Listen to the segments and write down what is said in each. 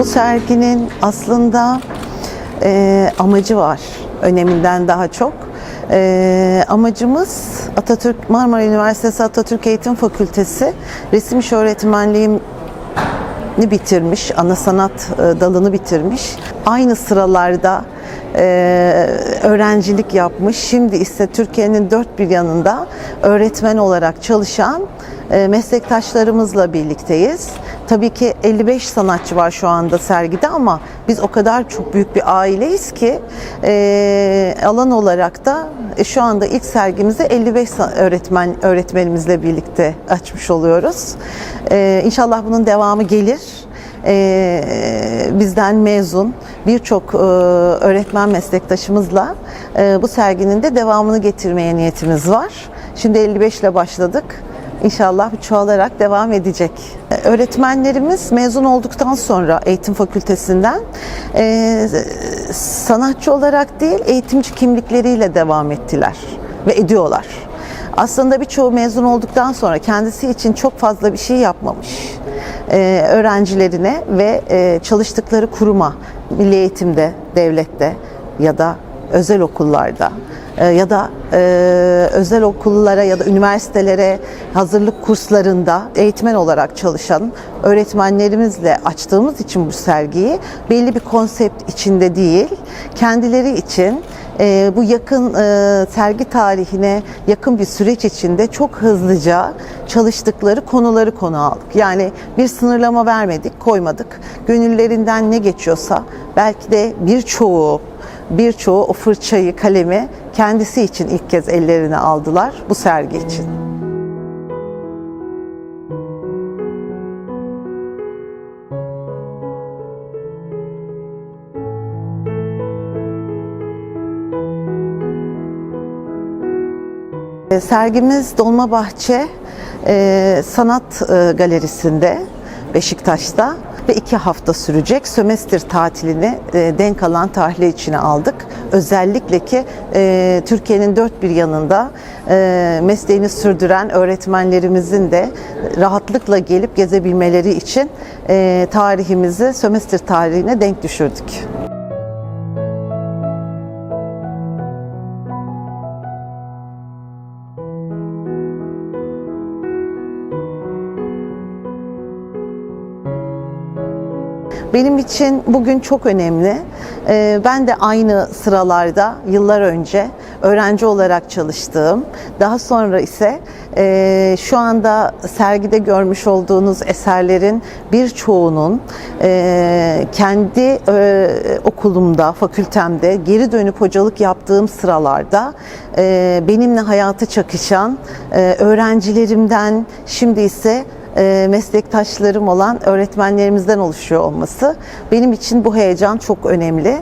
Bu serginin aslında e, amacı var, öneminden daha çok. E, amacımız Atatürk Marmara Üniversitesi Atatürk Eğitim Fakültesi Resim İş Öğretmenliği bitirmiş, ana sanat e, dalını bitirmiş. Aynı sıralarda e, öğrencilik yapmış. Şimdi ise Türkiye'nin dört bir yanında öğretmen olarak çalışan e, meslektaşlarımızla birlikteyiz. Tabii ki 55 sanatçı var şu anda sergide ama biz o kadar çok büyük bir aileyiz ki e, alan olarak da e, şu anda ilk sergimizi 55 sa- öğretmen öğretmenimizle birlikte açmış oluyoruz. E, inşallah bunun devamı gelir. E, bizden mezun birçok e, öğretmen meslektaşımızla e, bu serginin de devamını getirmeye niyetimiz var. Şimdi 55 ile başladık. İnşallah çoğalarak devam edecek. Öğretmenlerimiz mezun olduktan sonra eğitim fakültesinden e, sanatçı olarak değil eğitimci kimlikleriyle devam ettiler ve ediyorlar. Aslında birçoğu mezun olduktan sonra kendisi için çok fazla bir şey yapmamış. E, öğrencilerine ve e, çalıştıkları kuruma, milli eğitimde, devlette ya da özel okullarda ya da e, özel okullara ya da üniversitelere hazırlık kurslarında eğitmen olarak çalışan öğretmenlerimizle açtığımız için bu sergiyi belli bir konsept içinde değil, kendileri için e, bu yakın e, sergi tarihine yakın bir süreç içinde çok hızlıca çalıştıkları konuları konu aldık. Yani bir sınırlama vermedik, koymadık. Gönüllerinden ne geçiyorsa belki de birçoğu birçoğu o fırçayı, kalemi kendisi için ilk kez ellerine aldılar bu sergi için. E, Sergimiz Dolmabahçe e, Sanat e, Galerisi'nde Beşiktaş'ta ve iki hafta sürecek sömestr tatilini e, denk alan tahlil içine aldık. Özellikle ki e, Türkiye'nin dört bir yanında e, mesleğini sürdüren öğretmenlerimizin de rahatlıkla gelip gezebilmeleri için e, tarihimizi sömestr tarihine denk düşürdük. Benim için bugün çok önemli. Ee, Ben de aynı sıralarda yıllar önce öğrenci olarak çalıştığım, daha sonra ise e, şu anda sergide görmüş olduğunuz eserlerin birçoğunun e, kendi e, okulumda, fakültemde geri dönüp hocalık yaptığım sıralarda benimle hayatı çakışan öğrencilerimden şimdi ise meslektaşlarım olan öğretmenlerimizden oluşuyor olması benim için bu heyecan çok önemli.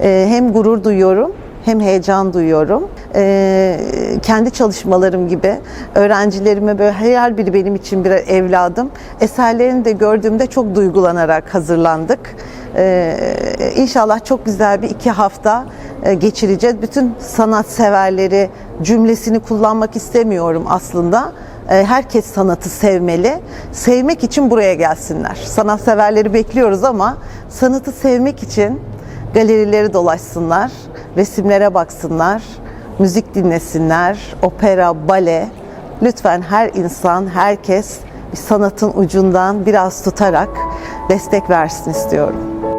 E, Hem gurur duyuyorum hem heyecan duyuyorum. E, kendi çalışmalarım gibi öğrencilerime böyle her biri benim için bir evladım. Eserlerini de gördüğümde çok duygulanarak hazırlandık. E, inşallah çok güzel bir iki hafta e, geçireceğiz. Bütün sanat severleri cümlesini kullanmak istemiyorum aslında. E, Herkes sanatı sevmeli. Sevmek için buraya gelsinler. Sanatseverleri bekliyoruz ama sanatı sevmek için galerileri dolaşsınlar, resimlere baksınlar, müzik dinlesinler, opera, bale. Lütfen her insan, herkes sanatın ucundan biraz tutarak destek versin istiyorum.